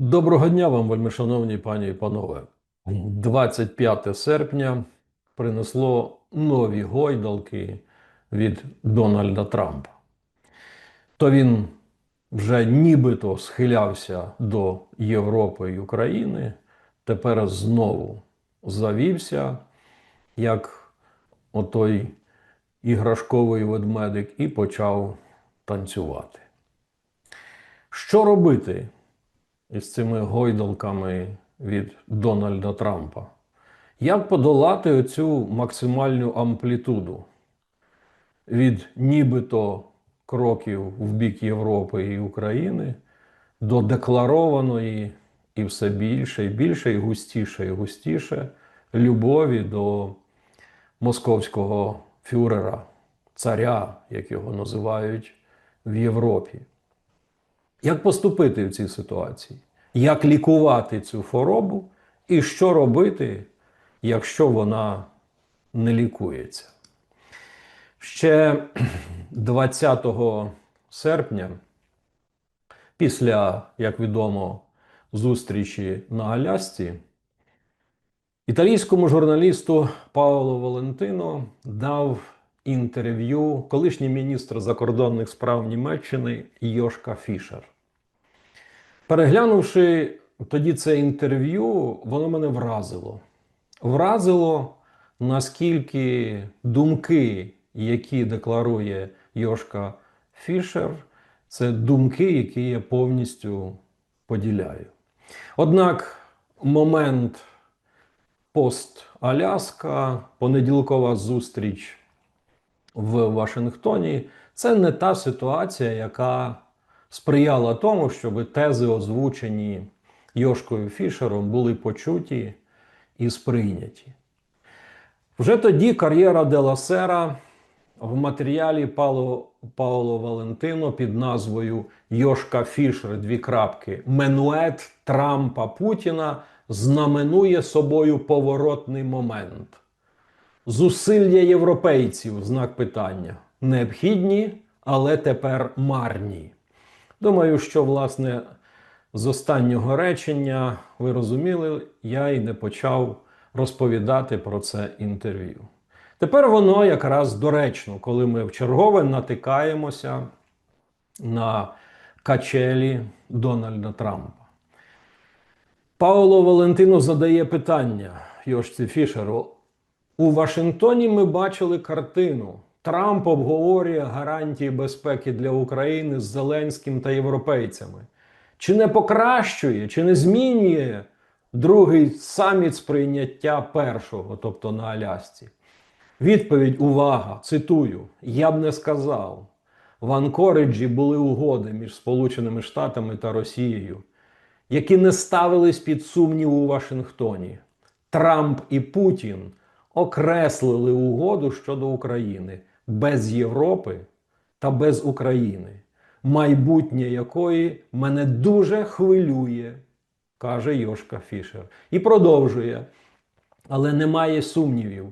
Доброго дня вам, вельмишановні пані і панове. 25 серпня принесло нові гойдалки від Дональда Трампа. То він вже нібито схилявся до Європи і України, тепер знову завівся, як отой іграшковий ведмедик, і почав танцювати. Що робити? Із цими гойдалками від Дональда Трампа. Як подолати оцю максимальну амплітуду від нібито кроків в бік Європи і України до декларованої і все більше, і більше, і густіше, і густіше любові до московського фюрера, царя, як його називають в Європі? Як поступити в цій ситуації? Як лікувати цю хворобу? І що робити, якщо вона не лікується? Ще 20 серпня, після, як відомо, зустрічі на Алясці, італійському журналісту Паоло Валентино дав інтерв'ю колишній міністр закордонних справ Німеччини Йошка Фішер. Переглянувши тоді це інтерв'ю, воно мене вразило. Вразило, наскільки думки, які декларує Йошка Фішер, це думки, які я повністю поділяю. Однак момент пост-Аляска, понеділкова зустріч в Вашингтоні це не та ситуація, яка сприяла тому, щоб тези, озвучені Йошкою Фішером, були почуті і сприйняті. Вже тоді кар'єра Деласера в матеріалі Пало, Паоло Валентино під назвою Йошка Фішер дві крапки Менует Трампа Путіна знаменує собою поворотний момент. Зусилля європейців знак питання необхідні, але тепер марні. Думаю, що, власне, з останнього речення ви розуміли, я й не почав розповідати про це інтерв'ю. Тепер воно якраз доречно, коли ми вчергове натикаємося на качелі Дональда Трампа. Пауло Валентино задає питання Йошці Фішеру. У Вашингтоні ми бачили картину. Трамп обговорює гарантії безпеки для України з Зеленським та європейцями. Чи не покращує, чи не змінює другий саміт сприйняття першого, тобто на Алясці? Відповідь: увага! Цитую: Я б не сказав. В Анкориджі були угоди між Сполученими Штатами та Росією, які не ставились під сумнів у Вашингтоні. Трамп і Путін окреслили угоду щодо України без Європи та без України, майбутнє якої мене дуже хвилює, каже Йошка Фішер. І продовжує. Але немає сумнівів,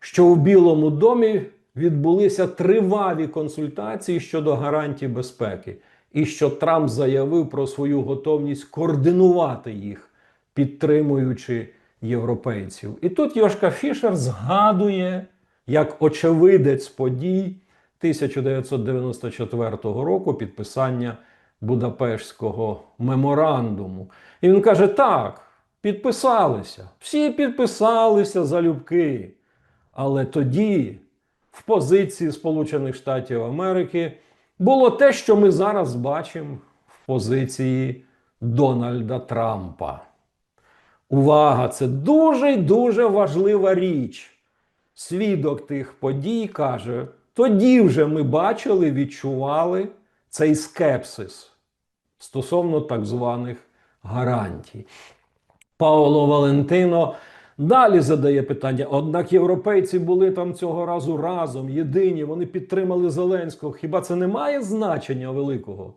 що у Білому домі відбулися тривалі консультації щодо гарантій безпеки, і що Трамп заявив про свою готовність координувати їх, підтримуючи європейців. І тут Йошка Фішер згадує як очевидець подій 1994 року підписання Будапештського меморандуму. І він каже: так, підписалися, всі підписалися залюбки. Але тоді, в позиції Сполучених Штатів Америки, було те, що ми зараз бачимо в позиції Дональда Трампа. Увага! Це дуже й дуже важлива річ. Свідок тих подій каже: тоді вже ми бачили, відчували цей скепсис стосовно так званих гарантій. Паоло Валентино далі задає питання: однак європейці були там цього разу разом, єдині, вони підтримали Зеленського. Хіба це не має значення великого?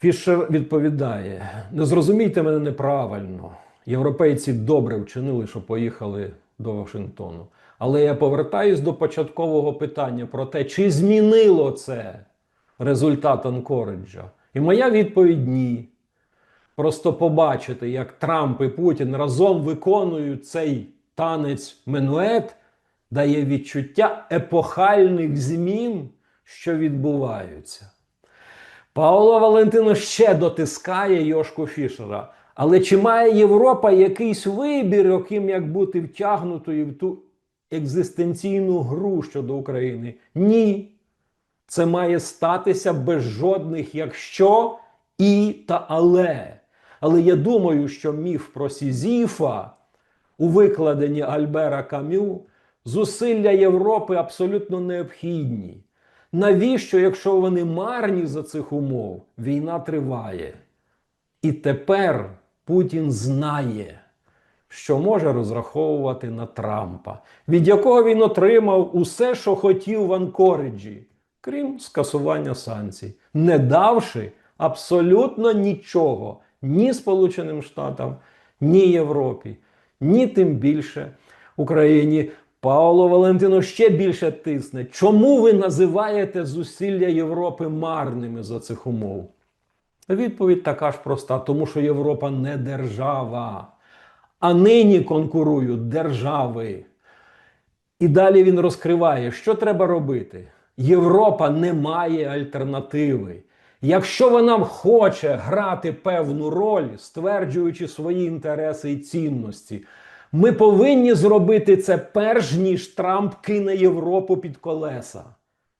Фішер відповідає: не зрозумійте мене неправильно. Європейці добре вчинили, що поїхали до Вашингтону. Але я повертаюсь до початкового питання про те, чи змінило це результат Анкориджа. І моя відповідь ні. просто побачити, як Трамп і Путін разом виконують цей танець Менует, дає відчуття епохальних змін, що відбуваються. Пауло Валентино ще дотискає Йошку Фішера. Але чи має Європа якийсь вибір, яким як бути втягнутою в ту екзистенційну гру щодо України? Ні. Це має статися без жодних якщо і та але. Але я думаю, що міф про Сізіфа у викладенні Альбера Камю зусилля Європи абсолютно необхідні. Навіщо, якщо вони марні за цих умов, війна триває. І тепер Путін знає, що може розраховувати на Трампа, від якого він отримав усе, що хотів в Анкориджі, крім скасування санкцій, не давши абсолютно нічого ні Сполученим Штатам, ні Європі, ні тим більше Україні. Пауло Валентино ще більше тисне. Чому ви називаєте зусилля Європи марними за цих умов? Відповідь така ж проста, тому що Європа не держава, а нині конкурують держави. І далі він розкриває, що треба робити. Європа не має альтернативи. Якщо вона хоче грати певну роль, стверджуючи свої інтереси і цінності, ми повинні зробити це перш ніж Трамп кине Європу під колеса.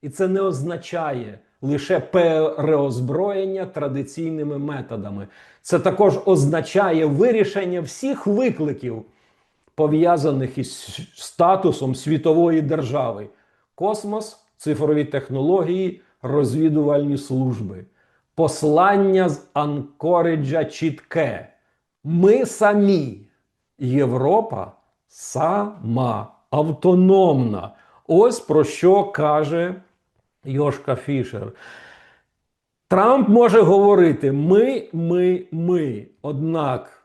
І це не означає лише переозброєння традиційними методами. Це також означає вирішення всіх викликів, пов'язаних із статусом світової держави: космос, цифрові технології, розвідувальні служби. Послання з Анкориджа чітке. Ми самі. Європа сама автономна. Ось про що каже Йошка Фішер. Трамп може говорити ми, ми, ми. Однак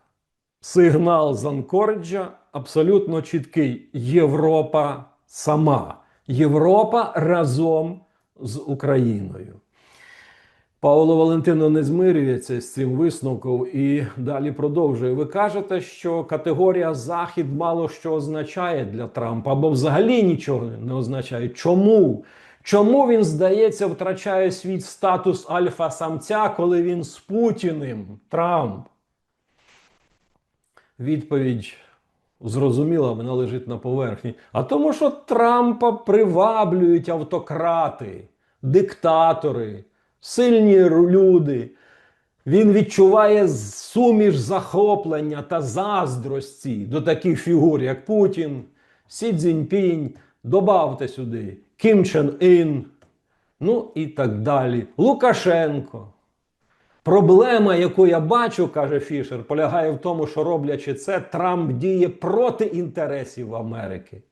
сигнал з Анкориджа абсолютно чіткий. Європа сама. Європа разом з Україною. Павло Валентино не змирюється з цим висновком і далі продовжує. Ви кажете, що категорія Захід мало що означає для Трампа, або взагалі нічого не означає. Чому? Чому він, здається, втрачає свій статус альфа-самця, коли він з Путіним Трамп? Відповідь зрозуміла, вона лежить на поверхні. А тому, що Трампа приваблюють автократи, диктатори сильні люди. Він відчуває суміш захоплення та заздрості до таких фігур, як Путін, Сі Цзіньпінь, добавте сюди, Кім Чен Ін, ну і так далі. Лукашенко. Проблема, яку я бачу, каже Фішер, полягає в тому, що роблячи це, Трамп діє проти інтересів Америки.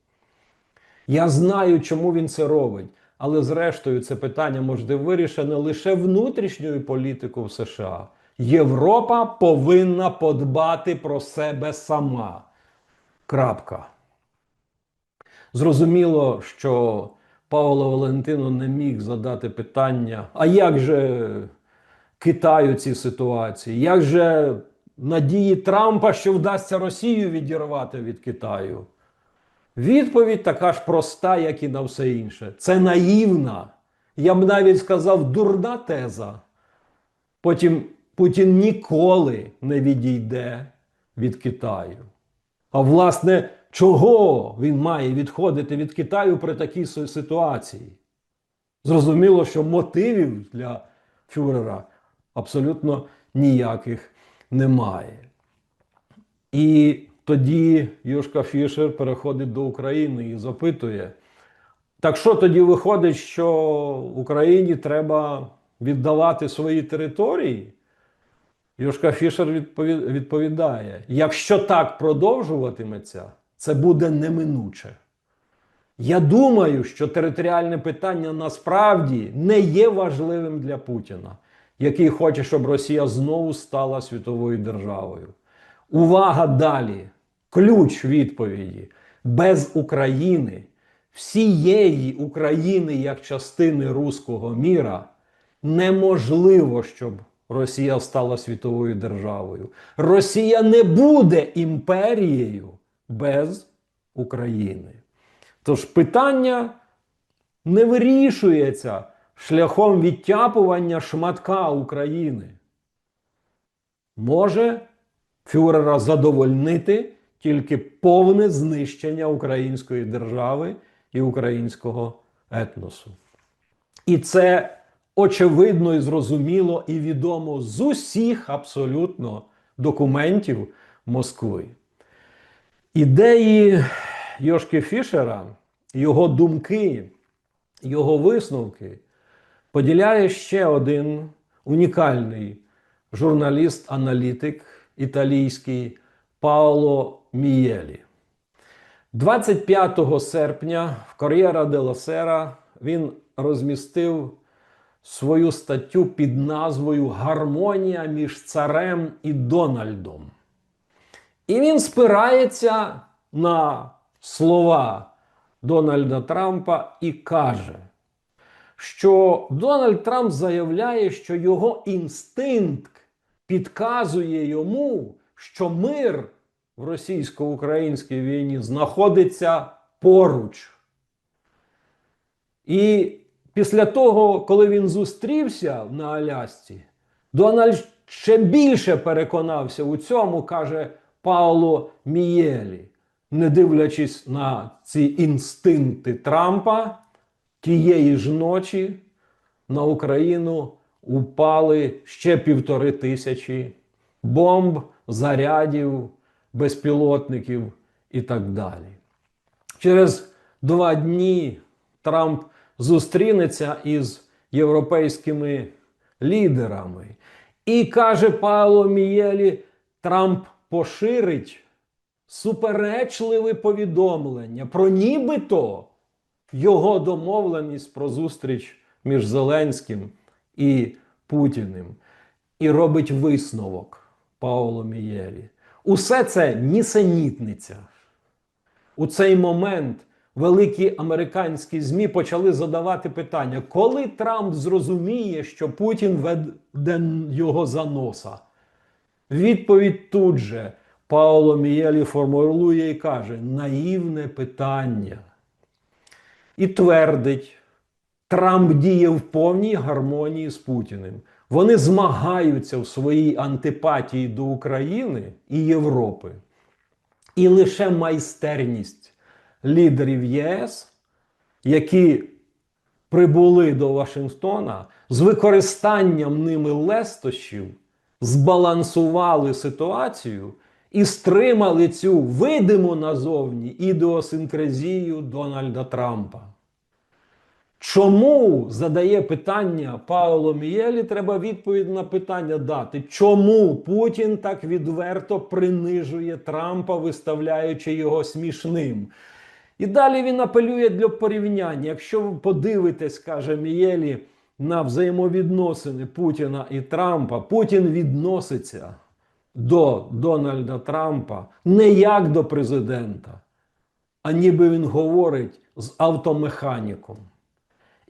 Я знаю, чому він це робить. Але зрештою це питання може вирішене лише внутрішньою політикою в США. Європа повинна подбати про себе сама. Крапка. Зрозуміло, що Павло Валентино не міг задати питання: а як же Китаю ці ситуації? Як же надії Трампа, що вдасться Росію відірвати від Китаю? Відповідь така ж проста, як і на все інше. Це наївна, я б навіть сказав, дурна теза. Потім Путін ніколи не відійде від Китаю. А власне, чого він має відходити від Китаю при такій ситуації? Зрозуміло, що мотивів для Фюрера абсолютно ніяких немає. І тоді Юшка Фішер переходить до України і запитує: так що тоді виходить, що Україні треба віддавати свої території? Юшка Фішер відповідає: якщо так продовжуватиметься, це буде неминуче. Я думаю, що територіальне питання насправді не є важливим для Путіна, який хоче, щоб Росія знову стала світовою державою. Увага далі! Ключ відповіді. Без України, всієї України як частини руського міра неможливо, щоб Росія стала світовою державою. Росія не буде імперією без України. Тож питання не вирішується шляхом відтяпування шматка України. Може фюрера задовольнити тільки повне знищення української держави і українського етносу. І це очевидно і зрозуміло і відомо з усіх абсолютно документів Москви. Ідеї Йошки Фішера, його думки, його висновки поділяє ще один унікальний журналіст-аналітик італійський Паоло Мієлі. 25 серпня в Кор'єра де Сера він розмістив свою статтю під назвою Гармонія між царем і Дональдом. І він спирається на слова Дональда Трампа і каже, що Дональд Трамп заявляє, що його інстинкт підказує йому, що мир в російсько-українській війні знаходиться поруч. І після того, коли він зустрівся на Алясці, Дональд ще більше переконався у цьому, каже Пауло Мієлі, не дивлячись на ці інстинкти Трампа, тієї ж ночі на Україну упали ще півтори тисячі бомб, зарядів, безпілотників і так далі. Через два дні Трамп зустрінеться із європейськими лідерами. І каже Павло Мієлі, Трамп поширить суперечливе повідомлення про нібито його домовленість про зустріч між Зеленським і Путіним. І робить висновок Паоло Мієлі. Усе це нісенітниця. У цей момент великі американські ЗМІ почали задавати питання, коли Трамп зрозуміє, що Путін веде його за носа. Відповідь тут же Паоло Мієлі формулює і каже: наївне питання. І твердить, Трамп діє в повній гармонії з Путіним. Вони змагаються в своїй антипатії до України і Європи. І лише майстерність лідерів ЄС, які прибули до Вашингтона з використанням ними лестощів, збалансували ситуацію і стримали цю видиму назовні ідеосинкразію Дональда Трампа. Чому задає питання Пауло Мієлі? Треба відповідь на питання дати. Чому Путін так відверто принижує Трампа, виставляючи його смішним? І далі він апелює для порівняння. Якщо ви подивитесь, каже Мієлі, на взаємовідносини Путіна і Трампа, Путін відноситься до Дональда Трампа не як до президента, а ніби він говорить з автомеханіком.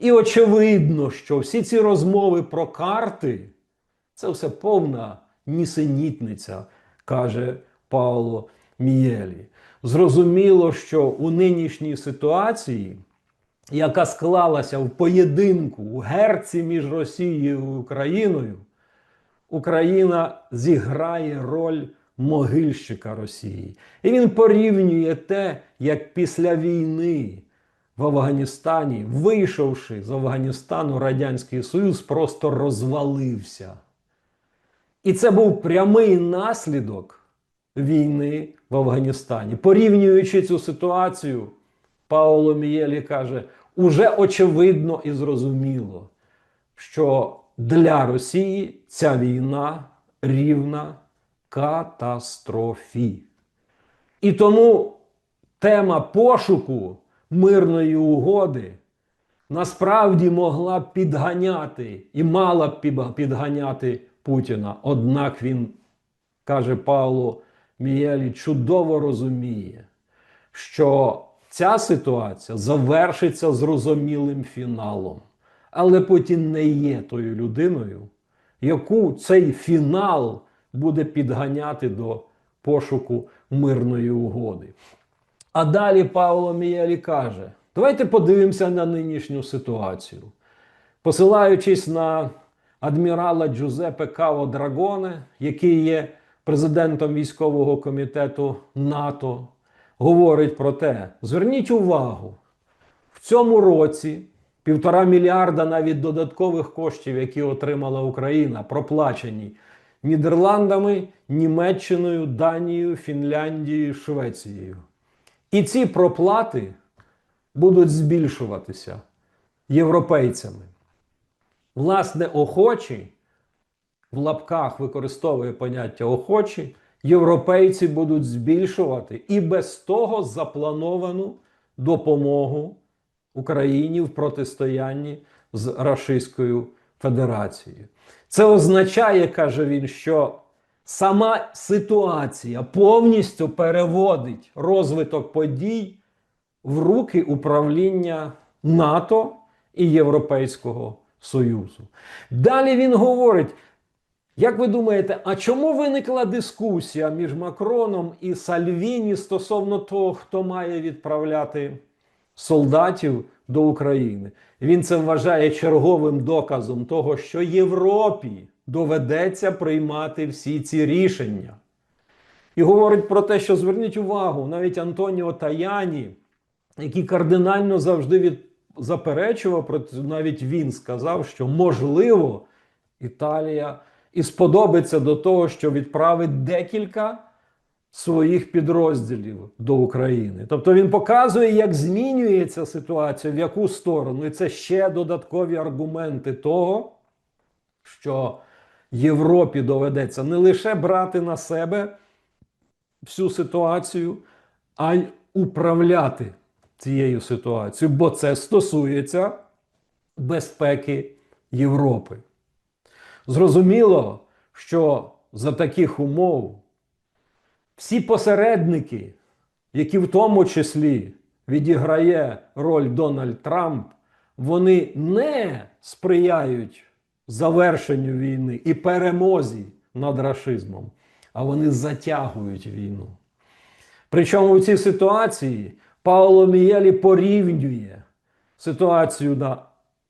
І очевидно, що всі ці розмови про карти це все повна нісенітниця, каже Пауло Мієлі. Зрозуміло, що у нинішній ситуації, яка склалася в поєдинку у герці між Росією і Україною, Україна зіграє роль могильщика Росії. І він порівнює те, як після війни в Афганістані, вийшовши з Афганістану, Радянський Союз просто розвалився. І це був прямий наслідок війни в Афганістані. Порівнюючи цю ситуацію, Пауло Мієлі каже: уже очевидно і зрозуміло, що для Росії ця війна рівна катастрофі. І тому тема пошуку мирної угоди насправді могла б підганяти і мала б підганяти Путіна. Однак він, каже Павло Мієлі, чудово розуміє, що ця ситуація завершиться зрозумілим фіналом. Але Путін не є тою людиною, яку цей фінал буде підганяти до пошуку мирної угоди. А далі Павло Мієлі каже: давайте подивимося на нинішню ситуацію. Посилаючись на адмірала Джузепе Каво Драгоне, який є президентом військового комітету НАТО, говорить про те: зверніть увагу, в цьому році півтора мільярда навіть додаткових коштів, які отримала Україна, проплачені Нідерландами, Німеччиною, Данією, Фінляндією, Швецією. І ці проплати будуть збільшуватися європейцями. Власне, охочі, в лапках використовує поняття охочі, європейці будуть збільшувати і без того заплановану допомогу Україні в протистоянні з Рашистською Федерацією. Це означає, каже він, що сама ситуація повністю переводить розвиток подій в руки управління НАТО і Європейського Союзу. Далі він говорить: як ви думаєте, а чому виникла дискусія між Макроном і Сальвіні стосовно того, хто має відправляти солдатів до України? Він це вважає черговим доказом того, що Європі доведеться приймати всі ці рішення. І говорить про те, що зверніть увагу, навіть Антоніо Таяні, який кардинально завжди від... заперечував, навіть він сказав, що можливо Італія і сподобиться до того, що відправить декілька своїх підрозділів до України. Тобто він показує, як змінюється ситуація, в яку сторону. І це ще додаткові аргументи того, що Європі доведеться не лише брати на себе всю ситуацію, а й управляти цією ситуацією, бо це стосується безпеки Європи. Зрозуміло, що за таких умов всі посередники, які в тому числі відіграє роль Дональд Трамп, вони не сприяють завершенню війни і перемозі над рашизмом, а вони затягують війну. Причому в цій ситуації Пауло Мієлі порівнює ситуацію на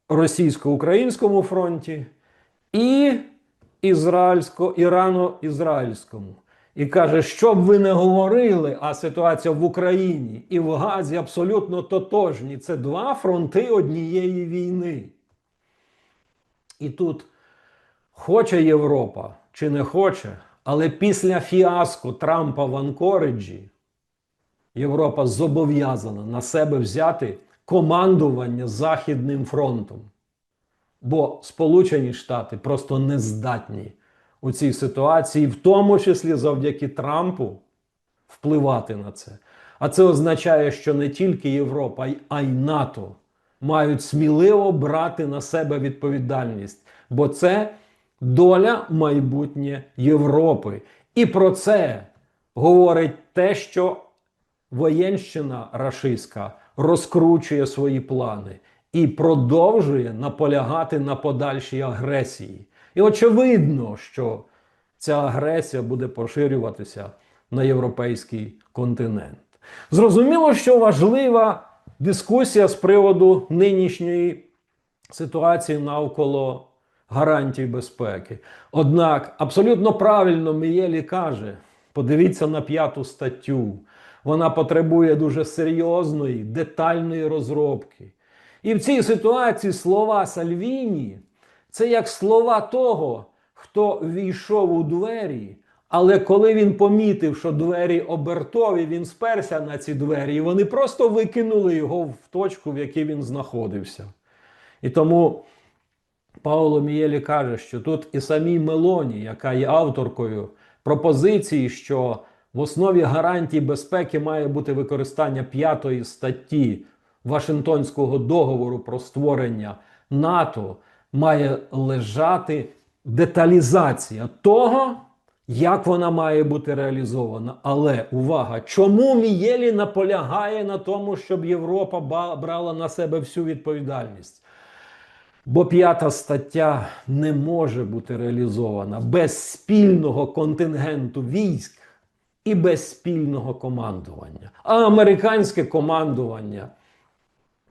російсько-українському фронті і ізраїльсько ірано-ізраїльському. І каже, що б ви не говорили, а ситуація в Україні і в Газі абсолютно тотожні. Це два фронти однієї війни. І тут хоче Європа чи не хоче, але після фіаско Трампа в Анкориджі Європа зобов'язана на себе взяти командування Західним фронтом. Бо Сполучені Штати просто не здатні у цій ситуації, в тому числі завдяки Трампу, впливати на це. А це означає, що не тільки Європа, а й НАТО мають сміливо брати на себе відповідальність, бо це доля майбутнє Європи. І про це говорить те, що воєнщина рашистська розкручує свої плани і продовжує наполягати на подальшій агресії. І очевидно, що ця агресія буде поширюватися на європейський континент. Зрозуміло, що важлива дискусія з приводу нинішньої ситуації навколо гарантій безпеки. Однак абсолютно правильно Мієлі каже: подивіться на п'яту статтю. Вона потребує дуже серйозної, детальної розробки. І в цій ситуації слова Сальвіні це як слова того, хто війшов у двері, але коли він помітив, що двері обертові, він сперся на ці двері, і вони просто викинули його в точку, в якій він знаходився. І тому Пауло Мієлі каже, що тут і самій Мелоні, яка є авторкою пропозиції, що в основі гарантій безпеки має бути використання п'ятої статті Вашингтонського договору про створення НАТО, має лежати деталізація того, як вона має бути реалізована. Але увага, чому Мієлі наполягає на тому, щоб Європа брала на себе всю відповідальність? Бо п'ята стаття не може бути реалізована без спільного контингенту військ і без спільного командування. А американське командування,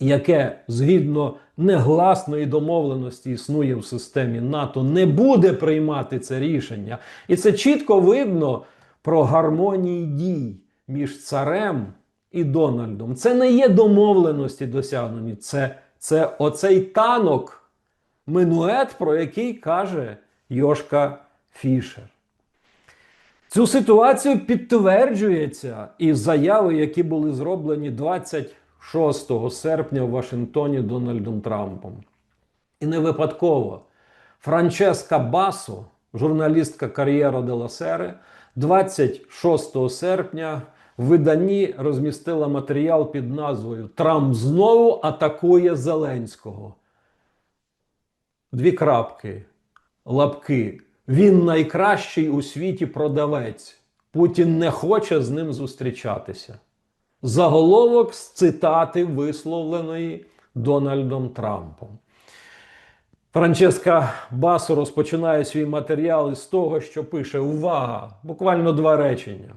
яке згідно негласної домовленості існує в системі НАТО, не буде приймати це рішення. І це чітко видно про гармонії дій між царем і Дональдом. Це не є домовленості досягнені, це, це оцей танок минует, про який каже Йошка Фішер. Цю ситуацію підтверджується і заяви, які були зроблені 26 серпня в Вашингтоні Дональдом Трампом. І не випадково Франческа Басо, журналістка Кар'єра де ла Сере, 26 серпня в виданні розмістила матеріал під назвою Трамп знову атакує Зеленського. Дві крапки, лапки. Він найкращий у світі продавець. Путін не хоче з ним зустрічатися. Заголовок з цитати, висловленої Дональдом Трампом. Франческа Басо розпочинає свій матеріал із того, що пише: Увага! Буквально два речення.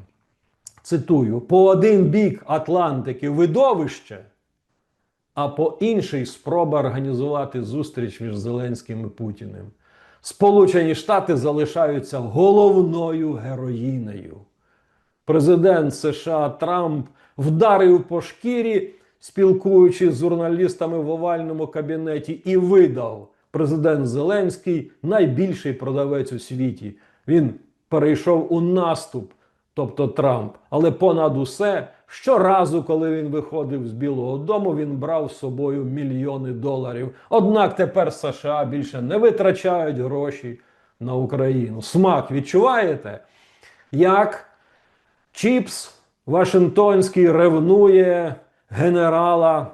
Цитую: по один бік Атлантики видовище, а по інший спроба організувати зустріч між Зеленським і Путіним. Сполучені Штати залишаються головною героїнею. Президент США Трамп вдарив по шкірі, спілкуючись з журналістами в овальному кабінеті, і видав президент Зеленський найбільший продавець у світі. Він перейшов у наступ, тобто Трамп. Але понад усе, щоразу, коли він виходив з Білого Дому, він брав з собою мільйони доларів. Однак тепер США більше не витрачають гроші на Україну. Смак відчуваєте? Як Чіпс Вашингтонський ревнує генерала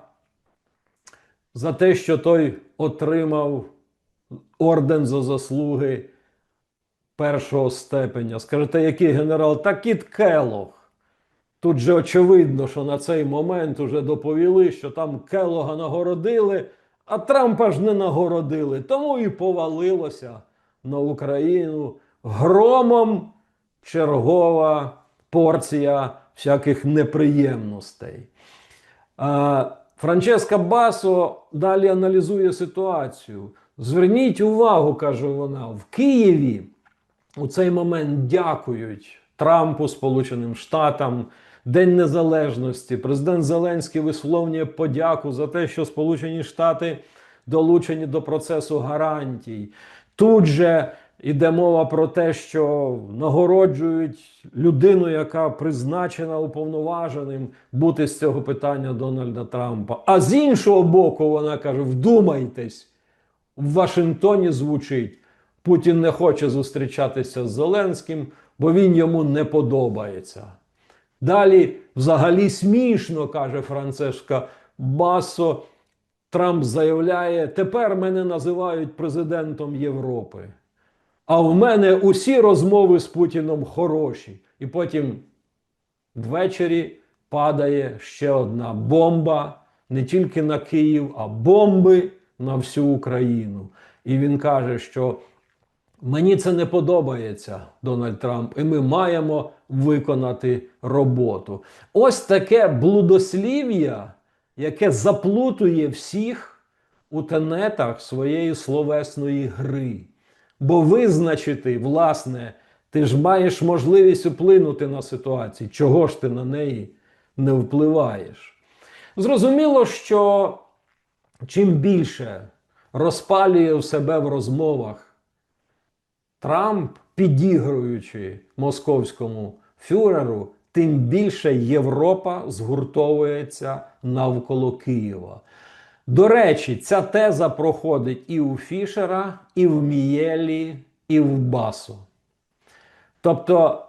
за те, що той отримав орден за заслуги першого степеня. Скажете, який генерал? Та Кіт Келох. Тут же очевидно, що на цей момент уже доповіли, що там Келога нагородили, а Трампа ж не нагородили. Тому і повалилося на Україну громом чергова порція всяких неприємностей. Франческа Басо далі аналізує ситуацію. Зверніть увагу, каже вона, в Києві у цей момент дякують Трампу, Сполученим Штатам, День Незалежності. Президент Зеленський висловлює подяку за те, що Сполучені Штати долучені до процесу гарантій. Тут же йде мова про те, що нагороджують людину, яка призначена уповноваженим бути з цього питання Дональда Трампа. А з іншого боку, вона каже: вдумайтесь, в Вашингтоні звучить. Путін не хоче зустрічатися з Зеленським, бо він йому не подобається. Далі, взагалі, смішно, каже Францешка Басо. Трамп заявляє: тепер мене називають президентом Європи. А в мене усі розмови з Путіном хороші. І потім ввечері падає ще одна бомба не тільки на Київ, а бомби на всю Україну. І він каже, що мені це не подобається, Дональд Трамп, і ми маємо виконати роботу. Ось таке блудослів'я, яке заплутує всіх у тенетах своєї словесної гри. Бо визначити, власне, ти ж маєш можливість вплинути на ситуацію. Чого ж ти на неї не впливаєш? Зрозуміло, що чим більше розпалює в себе в розмовах Трамп, підігруючи московському фюреру, тим більше Європа згуртовується навколо Києва. До речі, ця теза проходить і у Фішера, і в Мієлі, і в Басу. Тобто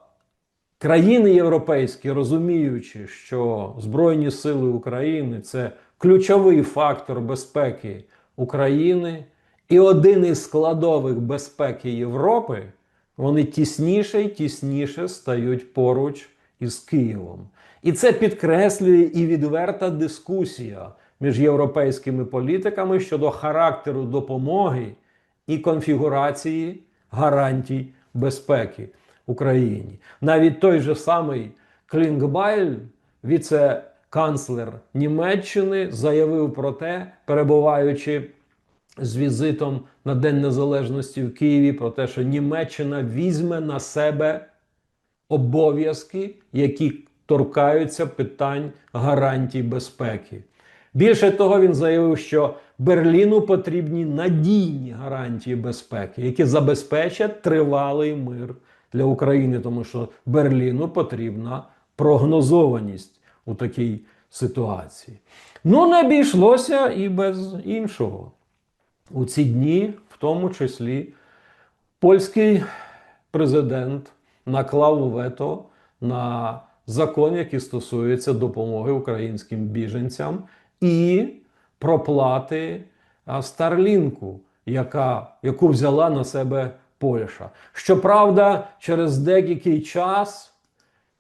країни європейські, розуміючи, що Збройні Сили України це ключовий фактор безпеки України і один із складових безпеки Європи, вони тісніше і тісніше стають поруч із Києвом. І це підкреслює і відверта дискусія між європейськими політиками щодо характеру допомоги і конфігурації гарантій безпеки Україні. Навіть той же самий Клінгбайль, віце-канцлер Німеччини, заявив про те, перебуваючи з візитом на День Незалежності в Києві, про те, що Німеччина візьме на себе обов'язки, які торкаються питань гарантій безпеки. Більше того, він заявив, що Берліну потрібні надійні гарантії безпеки, які забезпечать тривалий мир для України, тому що Берліну потрібна прогнозованість у такій ситуації. Ну, не обійшлося і без іншого. У ці дні, в тому числі, польський президент наклав вето на закон, який стосується допомоги українським біженцям і проплати Старлінку, яка, яку взяла на себе Польща. Щоправда, через деякий час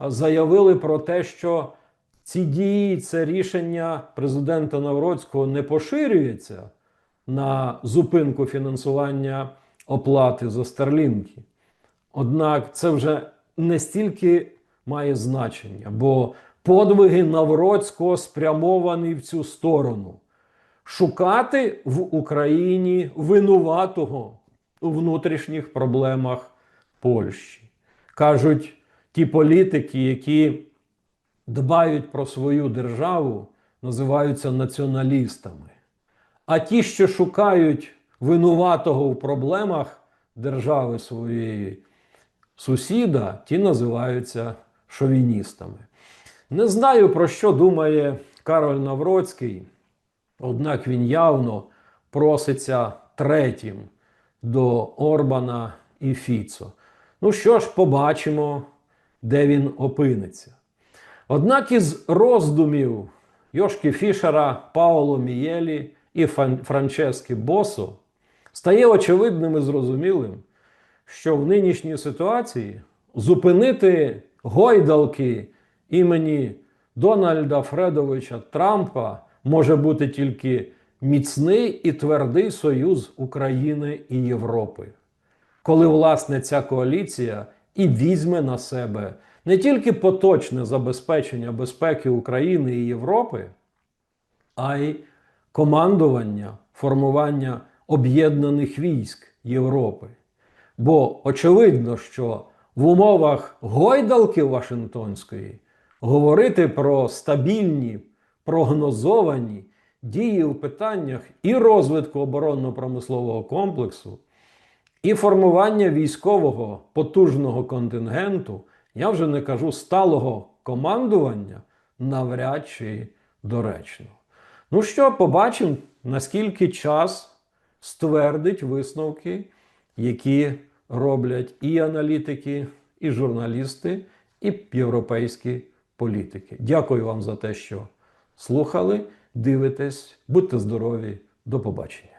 заявили про те, що ці дії, це рішення президента Навроцького не поширюється на зупинку фінансування оплати за Старлінки. Однак це вже не стільки має значення, бо подвиги Навроцького спрямовані в цю сторону. Шукати в Україні винуватого у внутрішніх проблемах Польщі. Кажуть ті політики, які дбають про свою державу, називаються націоналістами. А ті, що шукають винуватого в проблемах держави своєї сусіда, ті називаються шовіністами. Не знаю, про що думає Кароль Навроцький, однак він явно проситься третім до Орбана і Фіцо. Ну що ж, побачимо, де він опиниться. Однак із роздумів Йошки Фішера, Паоло Мієлі і Франчески Босо стає очевидним і зрозумілим, що в нинішній ситуації зупинити гойдалки імені Дональда Фредовича Трампа може бути тільки міцний і твердий союз України і Європи. Коли власне ця коаліція і візьме на себе не тільки поточне забезпечення безпеки України і Європи, а й командування, формування об'єднаних військ Європи. Бо очевидно, що в умовах гойдалки Вашингтонської говорити про стабільні, прогнозовані дії в питаннях і розвитку оборонно-промислового комплексу, і формування військового потужного контингенту, я вже не кажу сталого командування, навряд чи доречно. Ну що, побачимо, наскільки час ствердить висновки, які роблять і аналітики, і журналісти, і європейські політики. Дякую вам за те, що слухали, дивитесь, будьте здорові, до побачення.